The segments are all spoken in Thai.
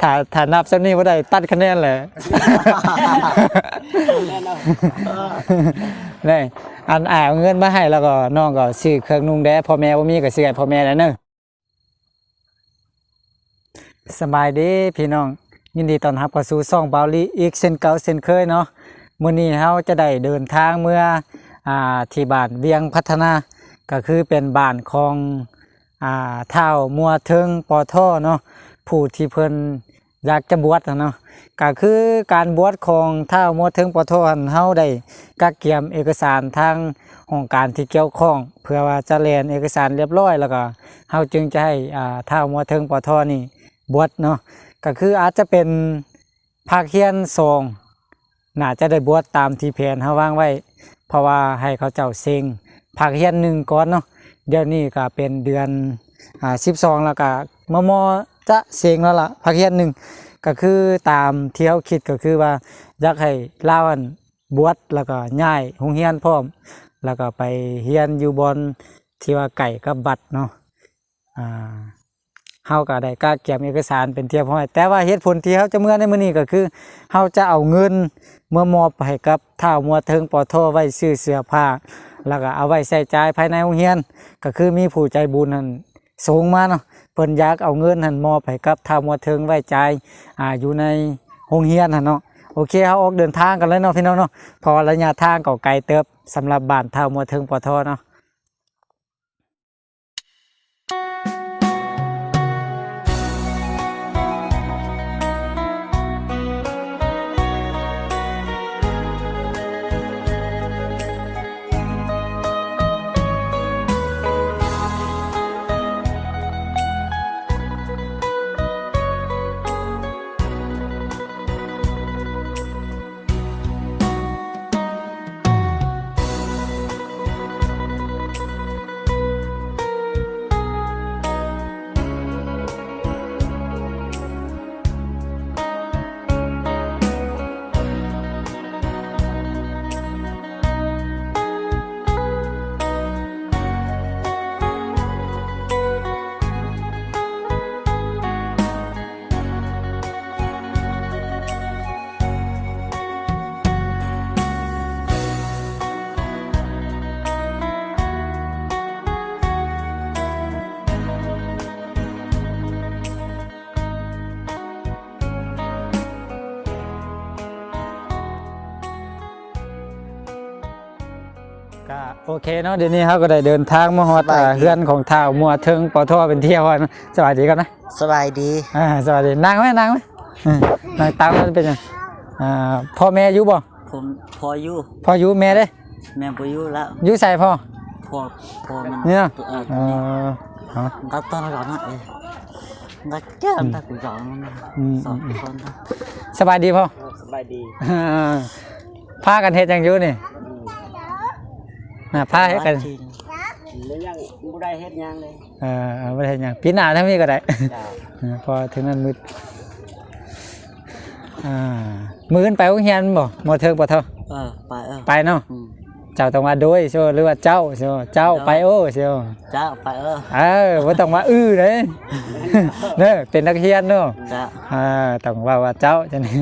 ถ้าถ้านับซำนี้บ่ได้ตัดคะแนนเลยแน่นอนนี่อันอ่ายเอาเงินมาให้แล้วก็น้องก็ซื้อเครื่องนุ่งแดพ่อแม่บ่มีก็ซื้อให้พ่อแม่แล้วเนอะสบายดีพี่น้อง ยินดีต้อนรับเข้าสู่ช่องเบาลีอีกเช่นเก่าเช่นเคยเนาะมื้อนี้เฮาจะได้เดินทางเมื่ออ่าที่บ้านเวียงพัฒนาก็คือเป็นบ้านของอ่าเท่ามัวเทิงปอท่อเนาะผู้ที่เพิ่น อยากจะบวชนะเนาะก็คือการบวชของเท่ามัวเทิงปอทอนเฮาได้กักเกียมเอกสารทางองค์การที่เกี่ยวข้อง เพื่อว่าจะแลนเอกสารเรียบร้อยแล้วก็เฮาจึงจะให้อ่าเท่ามัวเทิงปอทอนี่บวชเนาะก็คืออาจจะเป็นภาคเรียนสองน่าจะได้บวชตามที่แผนเฮาวางไว้ เพราะว่าให้เขาเจ้าเซ็งภาคเรียนหนึ่งก่อนเนาะเดี๋ยวนี้ก็เป็นเดือนอ่าสิบสองแล้วก็มอม จะเสียงแล้วล่ะพักเฮียนหนึ่งก็คือตามเที่เขาคิดก็คือว่าอยากให้เล่าอันบวชแล้วก็ย้ายหงเฮียนพร้อม แล้วก็ไปเฮียนอยู่บนที่ว่าไก่กับบัตรเนาะอ่าเฮาก็ได้กล้าเก็บเอกสารเป็นเทียบห้อยแต่ว่าเหตุผลที่เขาจะเมื่อในมื้อนี้ก็คือเฮาจะเอาเงินเมื่อมอบให้กับท้ามัวเทิงปอโทไว้ซื้อเสื้อผ้า แล้วก็เอาไว้ใส่จ่ายภายในโรงเรียน ก็คือมีผู้ใจบุญนั่นสูงมาเนาะ พิ่นอยากเอาเงินหันมอบให้กับทาวมัวเทิงไว้ใจอ่าอยู่ในโรงเรียนหันเนาะโอเคเขาออกเดินทางกันแล้วเนาะพี่น้องเนาะพอระยะทางก็ไกลเติบสำหรับบ้านทาวมัวเทิงปอทอเนาะ โอเคเนาะเดี๋ยวนี้เขาก็ได้เดินทางมาฮอดสบายดีอ่าเฮือนของท้าวมัวเทิงปอทอเป็นเที่ยวอะนะสวัสดีกันนะสบายดีอ่าสวัสดีนั่งไหมนั่งไหมอืมนั่งตามมันเป็นยังอ่าพ่อแม่อยู่บ่ผมพออยู่พ่ออยู่แม่เด้แม่บ่อยู่แล้วอยู่ใส่พ่อ พอพอมันเนี่ยเออเออเอาก็ตอนก่อนนะเอ้ยนักแก้มตะกุยองมันอืม สองคนนะสบายดีพ่อสบายดีอ่าพากันเฮ็ดหยังอยู่นี่ น่ะพาเฮ็ดกันจริงแล้วยังบ่ได้เฮ็ดหยังเลยเออบ่ได้เฮ็ดหยังปีหน้าทั้งนี้ก็ได้ จ้าเออพอถึงนั้นมืดอ่ามื้ออนไปโรงเรียนบ่บ่เทิงบ่เท่าเออไปเออไปเนาะอืมเจ้าต้องว่าโดยใช่บ่หรือว่าเจ้าใช่บ่เจ้าไปโอ้ใช่บ่จ้าไปเออเออบ่ต้องว่าอื้อเด้ เด้อเป็นนักเรียนเนาะจ้าอ่าต้องว่าว่าเจ้าจังนี้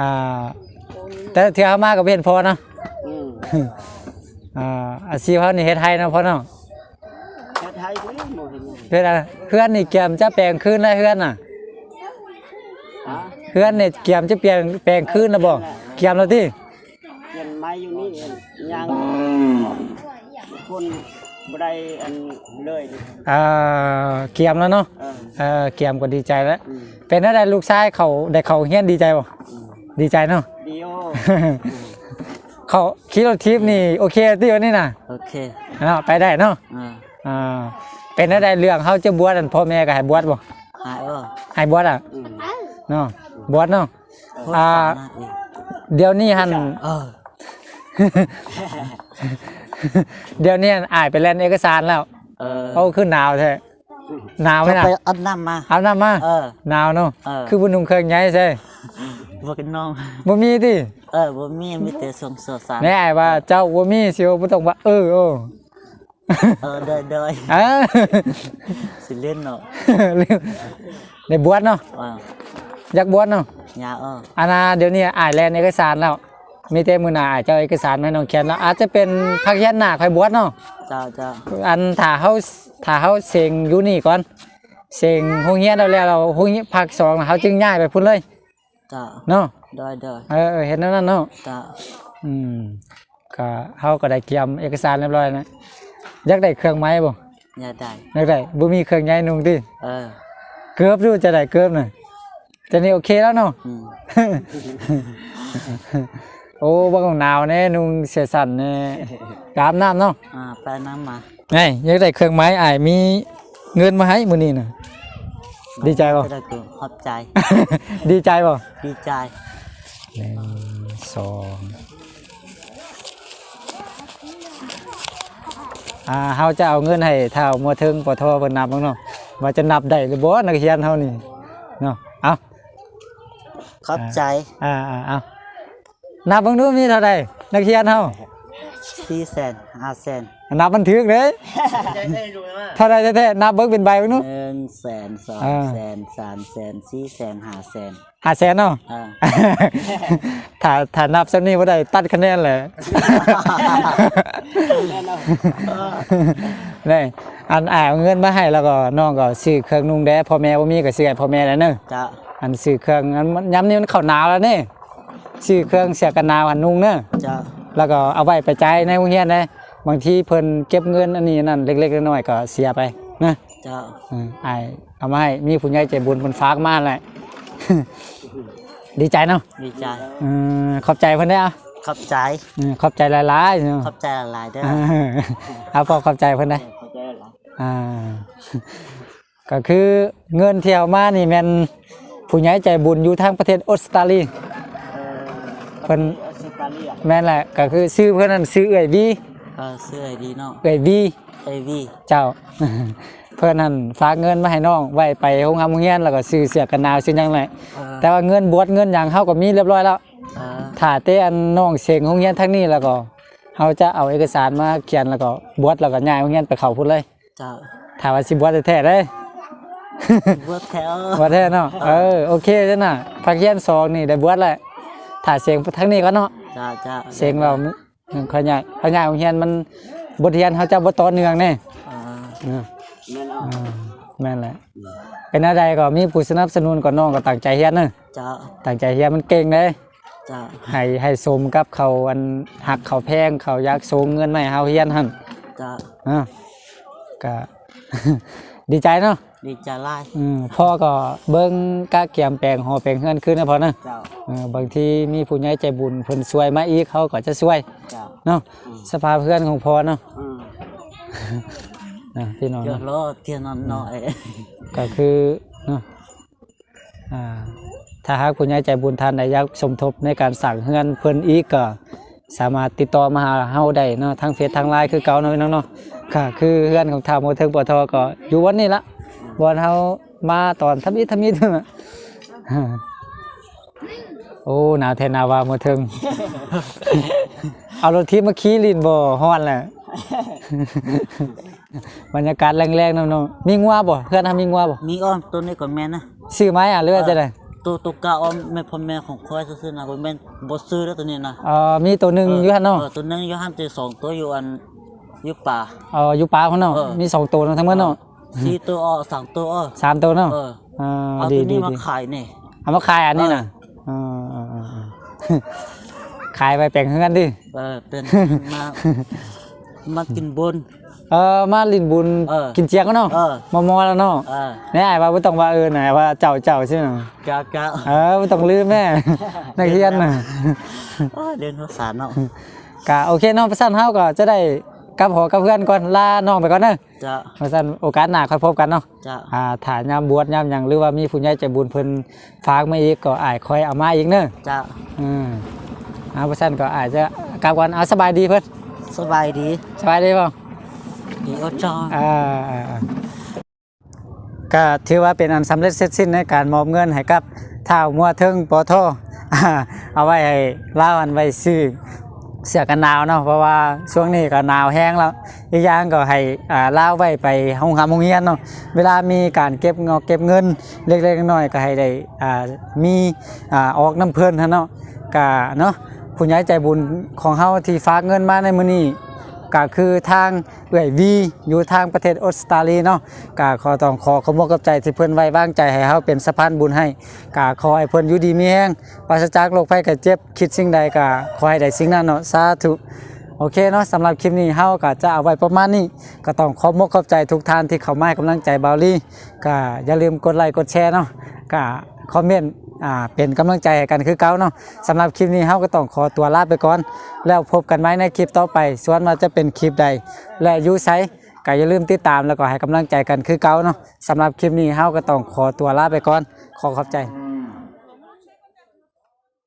อ่าแต่ที่เอามาก็เป็นพอเนาะอืม อ่าอาชีพเขานี่เฮ็ดไทยเนาะพ่อเนาะเฮ็ดไทยบ่บ่เห็นเลยเพื่อนอะเพื่อนนี่เกียมจะแปลงคืนได้เพื่อนน่ะฮะเพื่อนนี่เกียมจะเปลี่ยนแปลงคืนนะบ่เกียมแล้วติเรียนไม้อยู่นี่เองยังคนบ่ได้อันเลยนี่อ่าเกียมแล้วเนาะเออเออเกียมก็ดีใจแล้ว อืมเป็นอะไรลูกชายเขาได้เขาเฮียนดีใจบ่อืมดีใจเนาะ ดีโอ เขาขี่รถทิพย์นี่โอเคติวันนี้น่ะโอเคเนาะไปได้เนาะเอออ่าเป็นอะไรเรื่องเขาจะบวชอันพ่อแม่ก็ให้บวชบ่หายเออให้บวชอะอืมเนาะบวชเนาะพูดอ่าสามนาทีเดี๋ยวนี้หัน เออ เดี๋ยวนี้อ่านไปเล่นเอกสารแล้วเออเอาขึ้นหนาวใช่หนาวไหมจะน่ะไปเอาน้ำมา เอาน้ำมาเออ หนาวเนาะเออ คือบุญนุ่งเครื่องใหญ่ใช่ บ่กินน้อง บ่มีติเออบ่มีมีแต่ส่งเสือสารแน่ว่าเจ้าบ่มีสิบ่ต้องว่าเออโอ้เออเดยเดยเออสิเล่นเนาะในบวชเนาะเอออยากบวชเนาะ nhà ở อานาเดี๋ยวนี้อ่ายแลนเอกสารแล้วมีแต่มือหนาอ่ายเจ้าเอกสารมาให้น้องเขียนแล้วอาจจะเป็นพักยันหน้าค่อยบวชเนาะ chào chào อันถ้าเฮาถ้าเฮาเสงอยู่นี่ก่อนเสงโรงเรียนเราแล้วเราโรงเรียนภาคสองเขาจึงย้ายไปพุ่นเลย chào เนาะ đôi đôi เออเออเห็นแล้วนั่นเนาะ chào อืมก็เฮาก็ได้เตรียมเอกสารเรียบร้อยนะอยากได้เครื่องไม้บ่ nhà đại อยากได้บ่มีเครื่องใหญ่นุ่งติ ờ เกือบดูจะได้เกือบน่ะจะนี่โอเคแล้วเนาะ ừ. โอ้บ่ต้องหนาวแน่นุ่งเสื้อสั้นแน่กอาบน้ำเนาะ à phải nắng mà ไงอยากได้เครื่องไม้อ้ายมีเงินมาให้มื้อนี้น่ะ đi chơi không? cái đó cường hấp chạy ดีใจบ่ đi chạy หนึ่งสองอ่าเฮาจะเอาเงินให้เท่ามัวเทิงปอทอเพิ่นนับบ้างเนาะว่าจะนับได้หรือบ่นักเรียนเฮานี่เนาะเอา hấp chạy อ่าอ่าเอานับเบิ่งดูมีเท่าใดนักเรียนเฮา xi sen hai sen นั บมันถึกเด้เท่าใดแท้ๆนับเบิ่งเป็นใบเบิ่งดูหนึ่งแสนสองอ่า แสนสามแสนสี่แสนห้าแสน5แสนเนาะ อ่า ถ้าถ้านับซำนี้บ่ได้ตัดคะแนนเลย นี่อันอ่ายเอาเงินมาให้แล้วก็น้องก็ซื้อเครื่องนุ่งแดพ่อแม่บ่มีก็ซื้อให้พ่อแม่แล้วเนอะจะอันซื้อเครื่องอันมันย้ำนี่มันเข้าหนาวแล้วนี่ซื้อเครื่องเสียกันหนาวอันนุ่งเนอะจะแล้วก็เอาไว้ไปจ่ายในโรงเรียนนะ บางทีเพิ่นเก็บเงินอันนี้นั่นเล็กๆน้อยๆก็เสียไปนะจะอืมอ้ายเอามาให้มีผู้ใหญ่ใจบุญเพิ่นฝากมาแหละ ดีใจเนาะดีใจอืมขอบใจเพิ่นได้อเอาขอบใจอืมขอบใจหลายๆเนาะ ขอบใจหลายๆเด้อเออเอาพอขอบใจเพิ่นได้อเข้าใจหลายอ่า ก็คือเงินที่เอามานี่แม่นผู้ใหญ่ใจบุญอยู่ทางประเทศออสเตรเลียเออเพิ่นออสเตรเลียแม่นแหละก็คือซื้อเพิ่นนั้นซื้อเอื้อย วีก็เสื้อดีเนาะเอื้อยวีเอวีเจ้า เพิ่นนั้นฝากเงินมาให้น้องไว้ไปโรงงานโรงเรียนแล้วก็ซื้อเสื้อกันหนาวซื้อหยังแหละเออแต่ว่าเงินบวชเงินหยังเฮาก็มีเรียบร้อยแล้ว เออถ้าแต่อันน้องเสงโรงเรียนทางนี้แล้วก็เฮาจะเอาเอกสารมาเขียนแล้วก็บวชแล้วก็ย้ายโรงเรียนไปเข้าพุ่นเลยจะถ้าว่าสิบวชแท้ๆเด้บวชแถวบวชแท้เนาะเออโอเคจ้ะน่ะพักเรียนสองนี่ได้บวชแล้วถ้าเสียงทางนี้ก็เนาะจะจะเสียงเรา เขาใหญ่เขาใหญ่โรงเรียนมันบทเรียนเขาจะบ่ต่อเนื่องแน่เออเออแม่นเอาอ่าแม่นแหละเป็นอะไรก็มีผู้สนับสนุนก็น้องก็ตั้งใจเรียนเนอะจะตั้งใจเรียนมันเก่งเลยจะให้ให้สมกับเขาอันหักเขาแพงเขาอยากส่งเงินมาให้เฮาเรียนหั่นจะอ่าก็ ดีใจเนาะ ดีใจหลายอืมพ่อก็เบิ่งกะเกียมแปลงหอแปลงเฮือนขึ้นนะพ่อเนาะเจ้าเออบางทีมีผู้ใหญ่ใจบุญเพิ่นช่วยมาอีกเขาก็จะช่วยเจ้าเนาะสภาพเพื่อนของพ่อเนาะอืมนะพี่น้องเยอะเนาะโลเทียนนหน่อยก็คือเนาะอ่าถ้าหากผู้ใหญ่ใจบุญท่านใดอยากสมทบในการสั่งเฮือนเพิ่นอีกก็สามารถติดต่อมาหาเฮาได้เนาะทางเฟซทางไลน์คือเก่าเนาะพี่น้องเนาะก็คือเฮือนของทางโมเทิงปตทก็อยู่วันนี้ละ วันเฮามาตอนทำอิฐทำอิฐนั่นน่ะโอ้หนาวแทนนาวาโมเทิง เอารถที่มาขี่ลินบ่ฮ้อนแหละบรรยากาศแรงๆน้องๆมีงัวบ่เพื่อนทำมีงัวบ่มีอ้อมตัวนี้ก่อนแม่นะซื้อไม้อะหรือว่าจะได้ตัวตัวกาอ้อมแม่พ่อแม่ของควายซื้อๆนะบ่แม่นบ่ซื้อแล้วตัวนี้นะเอ่อมีตัวหนึงอยู่หั่นเนาะเออตัวนึงอยู่ห้ามตัวสองตัวอยู่อันอยู่ป่าเอ่ออยู่ป่าพุ่นเนาะเออมีสองตัวเนาะทั้งหมดเนาะ สี่ตัวอ้อสามตัวอ้อสามตัวเนาะเอออ่าเอาดีตัวดีนี้มาดีขายนี่เอามาขายอันนี้น่ะอ่าๆๆขายไปแปลงเฮือนดิเออเป็นมามากินบนเออมาลินบุญเออกินเจียงก็เนาะเออมอมอแล้วเนาะเออแน่ว่าบ่ต้องว่าเออน่ะว่าเจ้าเจ้าใช่ไหมจ้าจ้าเออบ่ต้องลืมแม่นักเรียนน่ะเออเรียนภาษาเนาะก็โอเคเน้องประสันเฮาก็จะได้ กลับหอกับเพื่อนก่อนลาน้องไปก่อนเด้อจ้าประสันโอกาสหน้าค่อยพบกันเนาะจ้าอ่าถ้ายามบวชยามหยังหรือว่ามีผู้ใหญ่ใจบุญเพิ่นฝากมาอีกก็อาจค่อยเอามาอีกเด้อจ้าอืมเอาประสันก็อาจจะกลับก่อนเอาสบายดีเพิ่นสบายดีสบายดีบ่ดีโอจออ่าอ่าอ่าก็ถือว่าเป็นอันสำเร็จเสร็จสิ้นในการมอบเงินให้กับท้าวมัวเทิงปอทอ่าเอาไว้ให้ลาวอันไว้ซื้อ เสื้อกันหนาวเนาะเพราะว่าช่วงนี้ก็หนาวแห้งแล้วอีกอย่างก็ให้อ่าล่าไว้ไปห้องหาโรงเรียนเนาะเวลามีการเก็บงาเก็บเงินเล็กๆน้อยๆก็ให้ได้อ่ามีอ่าออกน้ำเพลินหั่นเนาะก็เนาะผู้ใหญ่ใจบุญของเฮาที่ฝากเงินมาในมื้อนี้ ก็คือทางเอื่อยวีอยู่ทางประเทศออสเตรเลียเนาะก็ขอต้องขอขอบคุณกับใจที่เพิ่อนไว้วางใจให้เฮาเป็นสะพานบุญให้ก็ขอให้เพิ่อนอยู่ดีมีแรงปราศจากโรคภัยไข้เจ็บคิดสิ่งใดก็ขอให้ได้สิ่งนั้นเนาะสาธุโอเคเนาะสำหรับคลิปนี้เฮาก็จะเอาไว้ประมาณนี้ ก็ต้องขอบมกขอบใจทุกท่านที่เข้ามาให้กำลังใจบาลี่ก็อย่าลืมกดไลค์กดแชร์เนาะก็คอมเมนต์ อ่าเป็นกำลังใจกันคือเก่าเนาะสำหรับคลิปนี้เฮาก็ต้องขอตัวลาไปก่อน แล้วพบกันไหมในคลิปต่อไป ส่วนว่าจะเป็นคลิปใด และยูไซก็อย่าลืมติดตามแล้วก็ให้กำลังใจกันคือเก่าเนาะสำหรับคลิปนี้เฮาก็ต้องขอตัวลาไปก่อนขอขอบใจ